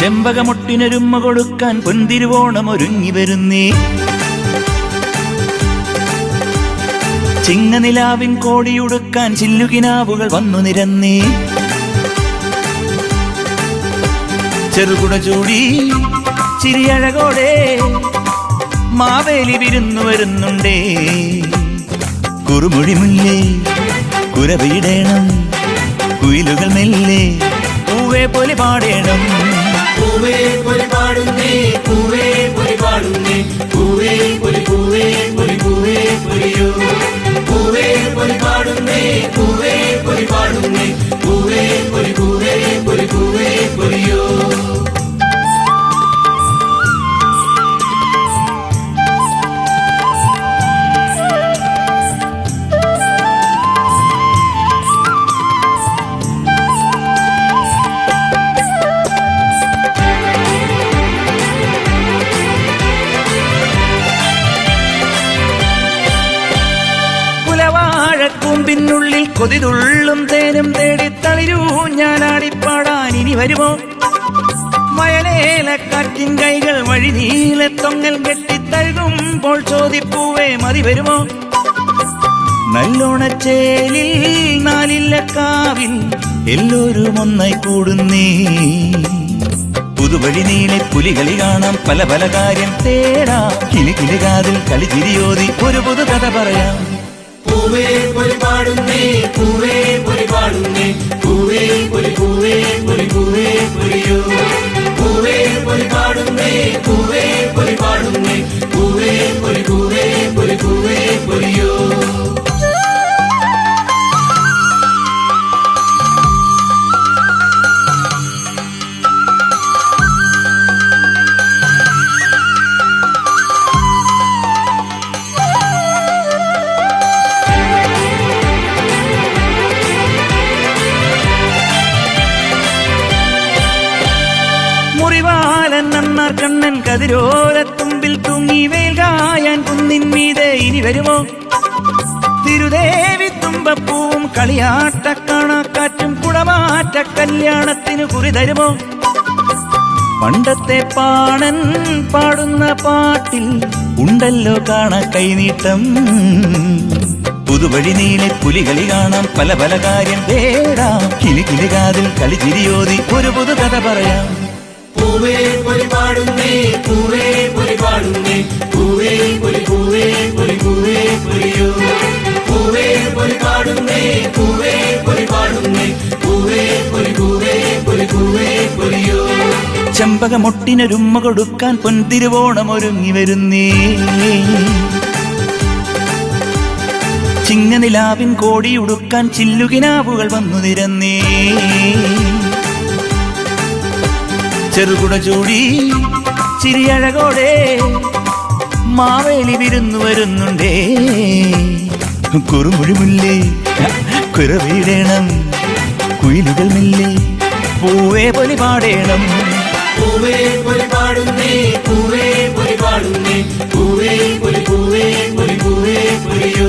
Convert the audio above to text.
ചെമ്പകമൊട്ടിനൊരുമ്മ കൊടുക്കാൻ പൊന്തിരുവോണം ഒരുങ്ങി വരുന്നേ. ചിങ്ങനിലാവിൻ കോടിയുടുക്കാൻ ചില്ലുകിനാവുകൾ വന്നു നിരന്നേ. ചെറുകുട ചൂടി ചിരിയഴകോടെ മാവേലി വിരുന്നു വരുന്നുണ്ടേ. കുറുമൊഴി മുല്ലേ കുരവിടേണം കുയിലുകൾ മെല്ലെ പൂവേ പോലെ പാടേണം. പൂവേ കുലവാഴക്കൂമ്പിനുള്ളിൽ കൊതിതുള്ളും തേനും തേടി തളിരൂ. ഞാൻ ആടിപ്പാടാൻ ഇനി വരുമോ? വയലേലക്കാറ്റിൻ കൈകൾ വഴി നീല തൊങ്ങൽ കെട്ടി തഴുകുമ്പോൾ ചോദിപ്പൂവേ മതി വരുമോ? നല്ലോണച്ചേലിൽ നാലില്ലക്കാവിൽ എല്ലോരും ഒന്നായി കൂടുന്നേ. പുതുവഴി നീളെ പുലികളി കാണാം പല പല കാര്യം തേടാം. കിളി കിളികാതിൽ കളി തിരിയോതി ഒരു പുതു കഥ പറയാം. പൂവേ പൊലി പാടുന്നേ പൂവേ പൊലി പാടുന്നേ പൂവേ പൊലി പൂവേ പൊലി പൂവേ പൊലിയോ മുറിവാലൻ നന്നാർ കണ്ണൻ കതിരോരത്തുമ്പിൽ തൂങ്ങി വേൽകായൻ കുന്നിൻ മീതെ ഇനി വരുമോ? തിരുദേവി തുമ്പപ്പൂവും കളിയാട്ട കാണാക്കാറ്റും കുടമാറ്റ കല്യാണത്തിന് കുറി തരുമോ? പണ്ടത്തെ പാണൻ പാടുന്ന പാട്ടിൽ ഉണ്ടല്ലോ കാണ കൈനീട്ടം. പുതുവഴി നീലെ പുലികളി കാണാം പല പല കാര്യം തേടാം. കളി തിരിയോതി ഒരു പുതു കഥ പറയാം. പൂവേ പൊലി പാടുന്നേ പൂവേ പൊലി പാടുന്നേ പൂവേ പൊലി പൂവേ പൊലി പൂവേ പൊലിയോ. പൂവേ പൊലി പാടുന്നേ പൂവേ പൊലി പാടുന്നേ പൂവേ പൊലി പൂവേ പൊലി പൂവേ പൊലിയോ. ചമ്പകമൊട്ടിനൊരുമ്മ കൊടുക്കാൻ പൊൻതിരുവോണം ഒരുങ്ങി വരുന്നേ. ചിങ്ങനിലാവിൻ കോടിയുടുക്കാൻ ചില്ലുകിനാവുകൾ വന്നു നിരന്നേ. ചെറുകുട ചൂടി ചിരിയഴകോടെ മാവേലി വിരുന്നു വരുന്നുണ്ടേ. കുറുമുഴിമില്ലേ കുരവിടേണം കുയിലുകൾ മില്ലേ പൂവേ പൊലി പാടേണം. പൂവേ പൊലി പാടുന്നേ പൂവേ പൊലി പാടുന്നേ പൂവേ പൊലി പൂവേ പൊലി പൂവേ പൊലിയോ